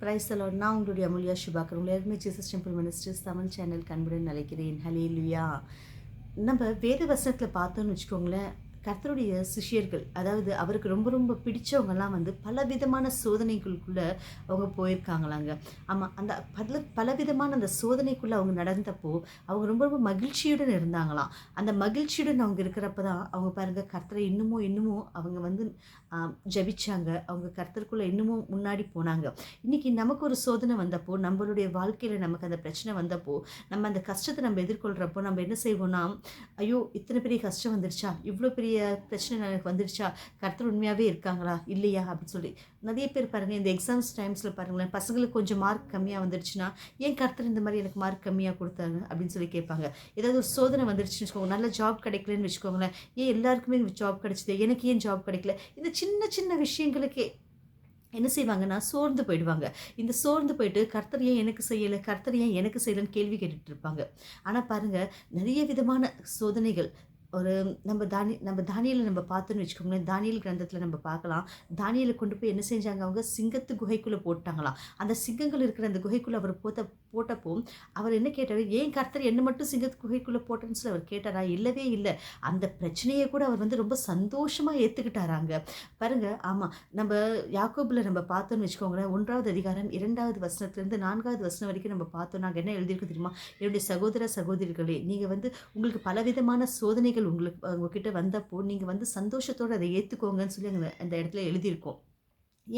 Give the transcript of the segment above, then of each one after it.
Price allot நான் உங்களுடைய அமுல்யா சுபாக்கர் உங்களை எல்லாருமே Jesus temple ministers Tamil channel கண்புடன் நினைக்கிறேன் ஹலே லுயா நம்ம வேத வசனத்தில் பார்த்தோன்னு வச்சுக்கோங்களேன். கர்த்தருடைய சிஷ்யர்கள் அதாவது அவருக்கு ரொம்ப ரொம்ப பிடிச்சவங்கெல்லாம் வந்து பலவிதமான சோதனைகளுக்குள்ளே அவங்க போயிருக்காங்களாங்க. ஆமாம் அந்த பல பலவிதமான அந்த சோதனைக்குள்ளே அவங்க நடந்தப்போ அவங்க ரொம்ப ரொம்ப மகிழ்ச்சியுடன் இருந்தாங்களாம். அந்த மகிழ்ச்சியுடன் அவங்க இருக்கிறப்ப தான் அவங்க பாருங்கள் கர்த்தரை இன்னமும் இன்னமும் அவங்க வந்து ஜபிச்சாங்க ஜெபிச்சாங்க. அவங்க கர்த்தருக்குள்ளே இன்னமும் முன்னாடி போனாங்க. இன்றைக்கி நமக்கு ஒரு சோதனை வந்தப்போ நம்மளுடைய வாழ்க்கையில் நமக்கு அந்த பிரச்சனை வந்தப்போ நம்ம அந்த கஷ்டத்தை நம்ம எதிர்கொள்கிறப்போ நம்ம என்ன செய்வோம்னா ஐயோ இத்தனை பெரிய கஷ்டம் வந்துடுச்சா இவ்வளோ பெரிய பிரச்சனை எனக்கு வந்துடுச்சா கருத்தர் உண்மையாகவே இருக்காங்களா? இல்லையா? அப்படின்னு சொல்லி. நிறைய பேர் பாருங்கள் இந்த எக்ஸாம்ஸ் டைம்ஸில் பாருங்களேன் பசங்களுக்கு கொஞ்சம் மார்க் கம்மியாக வந்துடுச்சுன்னா ஏன் கருத்தர் இந்த மாதிரி எனக்கு மார்க் கம்மியாக கொடுத்தாங்க அப்படின்னு சொல்லி கேட்பாங்க. ஏதாவது ஒரு சோதனை வந்துடுச்சுன்னு வச்சுக்கோங்க நல்ல ஜாப் கிடைக்கலன்னு வச்சுக்கோங்களேன். ஏன் எல்லாருக்குமே ஜாப் கிடைச்சிது? எனக்கு ஏன் ஜாப் கிடைக்கல? இந்த சின்ன சின்ன விஷயங்களுக்கே என்ன செய்வாங்கன்னா சோர்ந்து போயிடுவாங்க. இந்த சோர்ந்து போயிட்டு கர்த்தர் ஏன் எனக்கு செய்யலை? கர்த்தர் ஏன் எனக்கு செய்யலைன்னு கேள்வி கேட்டுட்டு இருப்பாங்க. ஆனால் பாருங்கள் நிறைய விதமான சோதனைகள் ஒரு நம்ம தானி நம்ம தானியில் நம்ம பார்த்தோன்னு வச்சுக்கோங்களேன் தானியல் கிரந்தத்தில் நம்ம பார்க்கலாம். தானியலை கொண்டு போய் என்ன செஞ்சாங்க அவங்க? சிங்கத்து குகைக்குள்ளே போட்டாங்களாம். அந்த சிங்கங்கள் இருக்கிற அந்த குகைக்குள்ளே அவர் போட்ட போட்டப்போ அவர் என்ன கேட்டார்? ஏன் கர்த்தர் என்ன மட்டும் சிங்கத்து குகைக்குள்ளே போட்டேன்னு சொல்லி அவர் கேட்டாரா? இல்லவே இல்லை. அந்த பிரச்சனையை கூட அவர் வந்து ரொம்ப சந்தோஷமாக ஏற்றுக்கிட்டாராங்க பாருங்கள் ஆமாம் நம்ம யாக்கோபில் நம்ம பார்த்தோன்னு வச்சுக்கோங்களேன் ஒன்றாவது அதிகாரம் இரண்டாவது வசனத்துலேருந்து நான்காவது வசனம் வரைக்கும் நம்ம பார்த்தோம். நாங்கள் என்ன எழுதியிருக்கோம் தெரியுமா? என்னுடைய சகோதர சகோதரிகளே நீங்கள் வந்து உங்களுக்கு பலவிதமான சோதனைகள் உங்களுக்கு உங்ககிட்ட வந்தப்போ நீங்கள் வந்து சந்தோஷத்தோடு அதை ஏற்றுக்கோங்கன்னு சொல்லி அந்த இடத்துல எழுதியிருக்கோம்.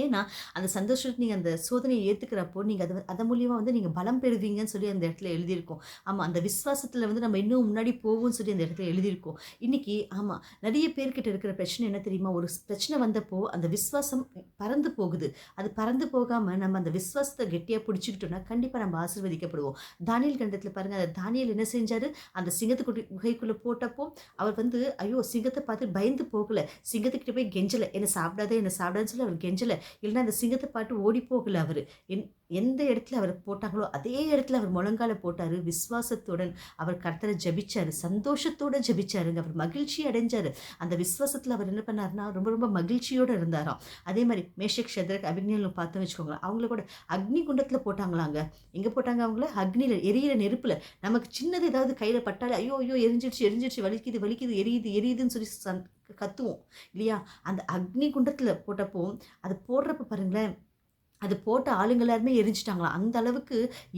ஏன்னா அந்த சந்தோஷத்தை நீங்கள் அந்த சோதனையை ஏற்றுக்கிறப்போ நீங்கள் அதை அதன் மூலியமாக வந்து நீங்கள் பலம் பெறுவீங்கன்னு சொல்லி அந்த இடத்துல எழுதியிருக்கோம். ஆமாம் அந்த விஸ்வாசத்தில் வந்து நம்ம இன்னும் முன்னாடி போவோம்னு சொல்லி அந்த இடத்துல எழுதியிருக்கோம். இன்றைக்கி ஆமாம் நிறைய பேர்கிட்ட இருக்கிற பிரச்சனை என்ன தெரியுமா? ஒரு பிரச்சனை வந்தப்போ அந்த விசுவாசம் பறந்து போகுது. அது பறந்து போகாமல் நம்ம அந்த விஸ்வாசத்தை கெட்டியாக பிடிச்சிக்கிட்டோம்னா கண்டிப்பாக நம்ம ஆசீர்வதிக்கப்படுவோம். தானியல் கண்டத்தில் பாருங்கள் அந்த தானியல் என்ன செஞ்சார்? அந்த சிங்கத்துக்குட்டி குகைக்குள்ளே போட்டப்போ அவர் வந்து ஐயோ சிங்கத்தை பார்த்து பயந்து போகலை. சிங்கத்துக்கிட்ட போய் கெஞ்சலை. என்னை சாப்பிடாதே என்னை சாப்பிடாதுன்னு சொல்லி அவர் கெஞ்சலை. இல்லைன்னா அந்த சிங்கத்தை பாட்டு ஓடி போகல அவர். என் எந்த இடத்துல அவர் போட்டாங்களோ அதே இடத்துல அவர் முழங்கால போட்டார். விசுவாசத்துடன் அவர் கர்த்தரை ஜபிச்சார். சந்தோஷத்தோட ஜபிச்சாருங்க. அவர் மகிழ்ச்சி அடைஞ்சார். அந்த விசுவாசத்தில் அவர் என்ன பண்ணாருன்னா ரொம்ப ரொம்ப மகிழ்ச்சியோடு இருந்தாராம். அதே மாதிரி மேஷக் சத்ரக் அபிக்னியல் பார்த்தோம் வச்சுக்கோங்களேன். அவங்கள கூட அக்னி குண்டத்தில் போட்டாங்களாங்க. எங்கே போட்டாங்க அவங்கள? அக்னியில் எரியிற நெருப்பில். நமக்கு சின்னது ஏதாவது கையில் பட்டாலே ஐயோ ஐயோ எரிஞ்சிடுச்சு எரிஞ்சிடுச்சு வலிக்குது வலிக்குது எரியுது எரியுதுன்னு சொல்லி சன் கத்துவோம். இல்லையா? அந்த அக்னி குண்டத்தில் போட்டப்போ அது போடுறப்ப பாருங்களேன் அது போட்ட ஆளுங்க எல்லாருமே எரிஞ்சிட்டாங்களாம் அந்த அளவுக்கு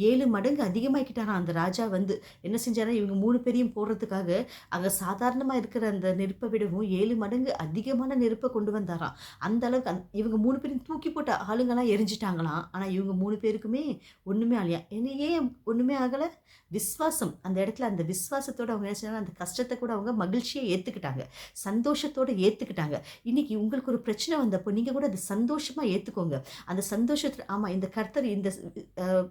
ஏழு மடங்கு அதிகமாக்கிட்டாராம் அந்த ராஜா வந்து. என்ன செஞ்சாரா இவங்க மூணு பேரையும் போடுறதுக்காக அங்கே சாதாரணமாக இருக்கிற அந்த நெருப்பை விடவும் ஏழு மடங்கு அதிகமான நெருப்பை கொண்டு வந்தாராம். அந்த அளவுக்கு அந் இவங்க மூணு பேரையும் தூக்கி போட்ட ஆளுங்கெல்லாம் எரிஞ்சிட்டாங்களாம். ஆனால் இவங்க மூணு பேருக்குமே ஒன்றுமே ஆகலையா? என்ன ஏன் ஒன்றுமே ஆகலை? விஸ்வாசம். அந்த இடத்துல அந்த விஸ்வாசத்தோடு அவங்க என்ன செஞ்சாங்க அந்த கஷ்டத்தை கூட அவங்க மகிழ்ச்சியை ஏற்றுக்கிட்டாங்க சந்தோஷத்தோடு ஏற்றுக்கிட்டாங்க இன்றைக்கி உங்களுக்கு ஒரு பிரச்சனை வந்தப்போ நீங்கள் கூட அதை சந்தோஷமாக ஏற்றுக்கோங்க அந்த சந்தோஷத்தில் ஆமாம் இந்த கர்த்தர் இந்த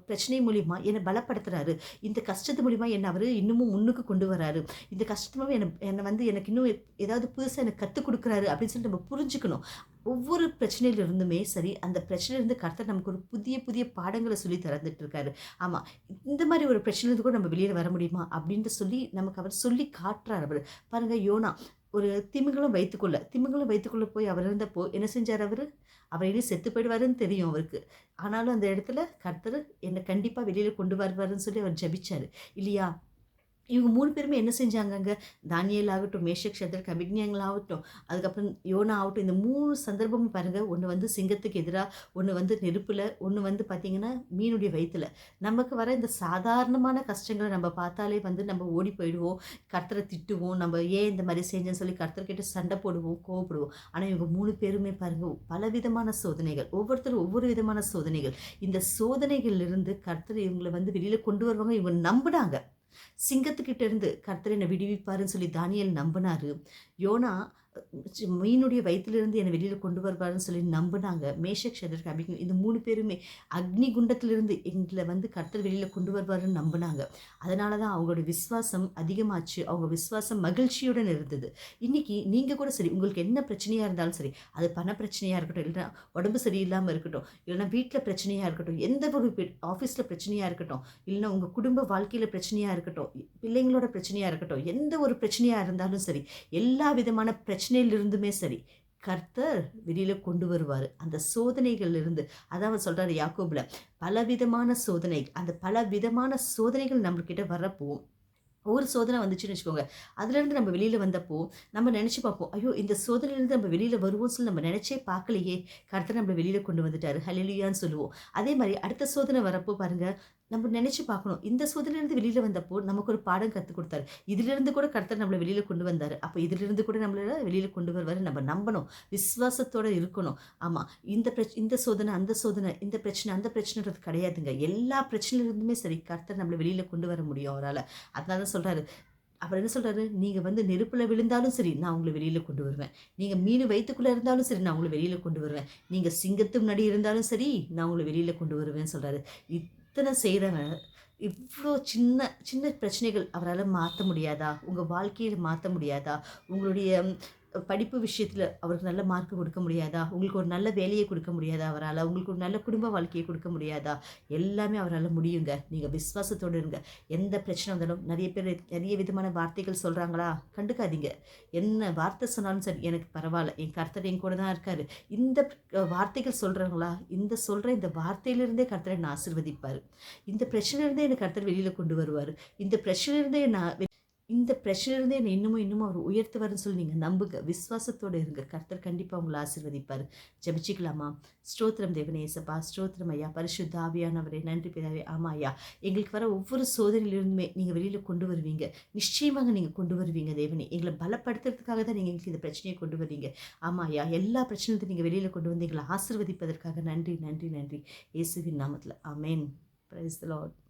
பிரச்சனை மூலிமா என்னை பலப்படுத்துறாரு. இந்த கஷ்டத்து மூலிமா என்னை அவர் இன்னமும் முன்னுக்கு கொண்டு வராரு. இந்த கஷ்டமும் என்னை என்னை வந்து எனக்கு இன்னும் ஏதாவது புதுசாக எனக்கு கற்றுக் கொடுக்குறாரு அப்படின்னு சொல்லி நம்ம புரிஞ்சுக்கணும். ஒவ்வொரு பிரச்சனையிலிருந்துமே சரி அந்த பிரச்சனையிலிருந்து கர்த்தர் நமக்கு ஒரு புதிய புதிய பாடங்களை சொல்லி திறந்துட்டு இருக்காரு ஆமாம் இந்த மாதிரி ஒரு பிரச்சனையிலிருந்து கூட நம்ம வெளியில் வர முடியுமா? அப்படின்ட்டு சொல்லி நமக்கு அவர் சொல்லி காட்டுறார் அவர். பாருங்க யோனா ஒரு திமிங்கலம் வைத்துக்கொள்ள திமிங்கலம் வைத்துக்கொள்ள போய் அவர் இருந்தப்போ என்ன செஞ்சார் அவர்? அவர் இனி செத்து போயிடுவாருன்னு தெரியும் அவருக்கு. ஆனாலும் அந்த இடத்துல கர்த்தர் என்னை கண்டிப்பாக வெளியில் கொண்டு வருவாருன்னு சொல்லி அவர் ஜபிச்சார். இல்லையா? இவங்க மூணு பேருமே என்ன செஞ்சாங்கங்க? தானியல் ஆகட்டும் மேஷக் சந்திரக் அபிக்னியங்கள் ஆகட்டும் அதுக்கப்புறம் யோனா ஆகட்டும் இந்த மூணு சந்தர்ப்பமும் பாருங்கள் ஒன்று வந்து சிங்கத்துக்கு எதிராக ஒன்று வந்து நெருப்பில் ஒன்று வந்து பார்த்திங்கன்னா மீனுடைய வயிற்றுல நமக்கு வர இந்த சாதாரணமான கஷ்டங்களை நம்ம பார்த்தாலே வந்து நம்ம ஓடி போயிடுவோம். கர்த்தரை திட்டுவோம். நம்ம ஏன் இந்த மாதிரி செஞ்சேன்னு சொல்லி கர்த்தர்கிட்ட சண்டை போடுவோம் கோவப்படுவோம். ஆனால் இவங்க மூணு பேருமே பாருங்கள் பலவிதமான சோதனைகள். ஒவ்வொருத்தரும் ஒவ்வொரு விதமான சோதனைகள். இந்த சோதனைகளிலிருந்து கர்த்தர் இவங்களை வந்து வெளியில் கொண்டு வருவாங்க. இவங்க நம்பினாங்க. சிங்கத்துக்கிட்ட இருந்து கர்த்தர் என்னை விடுவிப்பாருன்னு சொல்லி தானியல் நம்பினாரு. யோனா மீனுடைய வயிற்றிலிருந்து என்னை வெளியில் கொண்டு வருவாருன்னு சொல்லி நம்பினாங்க. மேஷக் ஷதர் அபிக்கு இந்த மூணு பேருமே அக்னி குண்டத்திலிருந்து எங்களை வந்து கர்த்தர் வெளியில் கொண்டு வருவாருன்னு நம்பினாங்க. அதனால தான் அவங்களோட விசுவாசம் அதிகமாச்சு. அவங்க விஸ்வாசம் மகிழ்ச்சியுடன் இருந்தது. இன்னைக்கு நீங்கள் கூட சரி உங்களுக்கு என்ன பிரச்சனையாக இருந்தாலும் சரி அது பண பிரச்சனையாக இருக்கட்டும் இல்லைன்னா உடம்பு சரியில்லாமல் இருக்கட்டும் இல்லைன்னா வீட்டில் பிரச்சனையாக இருக்கட்டும் எந்த ஒரு ஆஃபீஸில் பிரச்சனையாக இருக்கட்டும் இல்லைன்னா உங்கள் குடும்ப வாழ்க்கையில் பிரச்சனையாக இருக்கட்டும் பிள்ளைங்களோட பிரச்சனையாக இருக்கட்டும் எந்த ஒரு பிரச்சனையாக இருந்தாலும் சரி எல்லா விதமான பிரச்சனையிலிருந்துமே சரி கர்த்தர் வெளியில் கொண்டு வருவார். அந்த சோதனைகள் இருந்து அதான் அவர் சொல்கிறாரு யாக்கோபில் பலவிதமான சோதனை அந்த பலவிதமான சோதனைகள் நம்மக்கிட்ட வரப்போ ஒரு சோதனை வந்துச்சுன்னு வச்சுக்கோங்க. அதுலேருந்து நம்ம வெளியில் வந்தப்போ நம்ம நினச்சி பார்ப்போம் ஐயோ இந்த சோதனையிலேருந்து நம்ம வெளியில் வருவோம்னு சொல்லி நம்ம நினச்சே பார்க்கலையே கர்த்தர் நம்ம வெளியில் கொண்டு வந்துட்டார். ஹலிலியான்னு சொல்லுவோம். அதே மாதிரி அடுத்த சோதனை வரப்போ பாருங்கள் நம்ம நினச்சி பார்க்கணும். இந்த சோதனையிலேருந்து வெளியில் வந்தப்போ நமக்கு ஒரு பாடம் கற்றுக் கொடுத்தாரு. இதிலிருந்து கூட கருத்தர் நம்மளை வெளியில் கொண்டு வந்தார். அப்போ இதிலிருந்து கூட நம்மளை வெளியில் கொண்டு வருவார். நம்ம நம்பணும். விசுவாசத்தோடு இருக்கணும். ஆமாம் இந்த பிரச் இந்த சோதனை அந்த சோதனை இந்த பிரச்சனை அந்த பிரச்சனைன்றது கிடையாதுங்க. எல்லா பிரச்சனையிலிருந்துமே சரி கர்த்தர் நம்மளை வெளியில் கொண்டு வர முடியும் அவரால். அதனால தான் சொல்கிறாரு அவர் என்ன சொல்கிறாரு நீங்கள் வந்து நெருப்பில் விழுந்தாலும் சரி நான் உங்களை வெளியில் கொண்டு வருவேன். நீங்கள் மீன் வயிற்றுக்குள்ளே இருந்தாலும் சரி நான் உங்களை வெளியில் கொண்டு வருவேன். நீங்கள் சிங்கத்து முன்னாடி இருந்தாலும் சரி நான் உங்களை வெளியில் கொண்டு வருவேன்னு சொல்கிறாரு இத்தனை செய்கிறவன் இவ்வளோ சின்ன சின்ன பிரச்சனைகள் அவரால் மாற்ற முடியாதா? உங்கள் வாழ்க்கையில் மாற்ற முடியாதா? உங்களுடைய படிப்பு விஷயத்தில் அவருக்கு நல்ல மார்க் கொடுக்க முடியாதா? உங்களுக்கு ஒரு நல்ல வேலையை கொடுக்க முடியாதா அவரால்? உங்களுக்கு ஒரு நல்ல குடும்ப வாழ்க்கையை கொடுக்க முடியாதா? எல்லாமே அவரால் முடியுங்க. நீங்கள் விஸ்வாசத்தோடு இருங்க. எந்த பிரச்சனை வந்தாலும் நிறைய பேர் நிறைய விதமான வார்த்தைகள் சொல்கிறாங்களா கண்டுக்காதீங்க. என்ன வார்த்தை சொன்னாலும் சரி எனக்கு பரவாயில்ல. என் கர்த்தர் என் கூட தான் இருக்கார். இந்த வார்த்தைகள் சொல்கிறாங்களா இந்த சொல்கிற இந்த வார்த்தையிலிருந்தே கர்த்தரை நான் ஆசிர்வதிப்பார். இந்த பிரச்சனையிலேருந்தே என்னை கர்த்தர் வெளியில் கொண்டு வருவார். இந்த பிரச்சனையிலேருந்தே நான் இந்த பிரச்சனையிலேருந்தே என்னை இன்னமும் இன்னமும் அவர் உயர்த்துவார்னு சொல்லி நீங்கள் நம்புங்க. விஸ்வாசத்தோடு இருங்க. கர்த்தர் கண்டிப்பாக உங்களை ஆசிர்வதிப்பார். ஜபிச்சிக்கலாமா? ஸ்தோத்திரம் தேவனே ஏசப்பா ஸ்தோத்திரம் ஐயா. பரிசுத்த ஆவியானவரே. நன்றி பிதாவே. ஆமாம் ஐயா. எங்களுக்கு வர ஒவ்வொரு சோதனையிலிருந்துமே நீங்கள் வெளியில் கொண்டு வருவீங்க. நிச்சயமாக நீங்கள் கொண்டு வருவீங்க தேவனே. எங்களை பலப்படுத்துறதுக்காக தான் நீங்கள் எங்களுக்கு இந்த பிரச்சனையை கொண்டு வருவீங்க ஆமாம் ஐயா. எல்லா பிரச்சனையும் நீங்கள் வெளியில் கொண்டு வந்து எங்களை ஆசிர்வதிப்பதற்காக நன்றி நன்றி நன்றி. இயேசுவின் நாமத்தில். அமேன் பிரைஸ் லார்ட்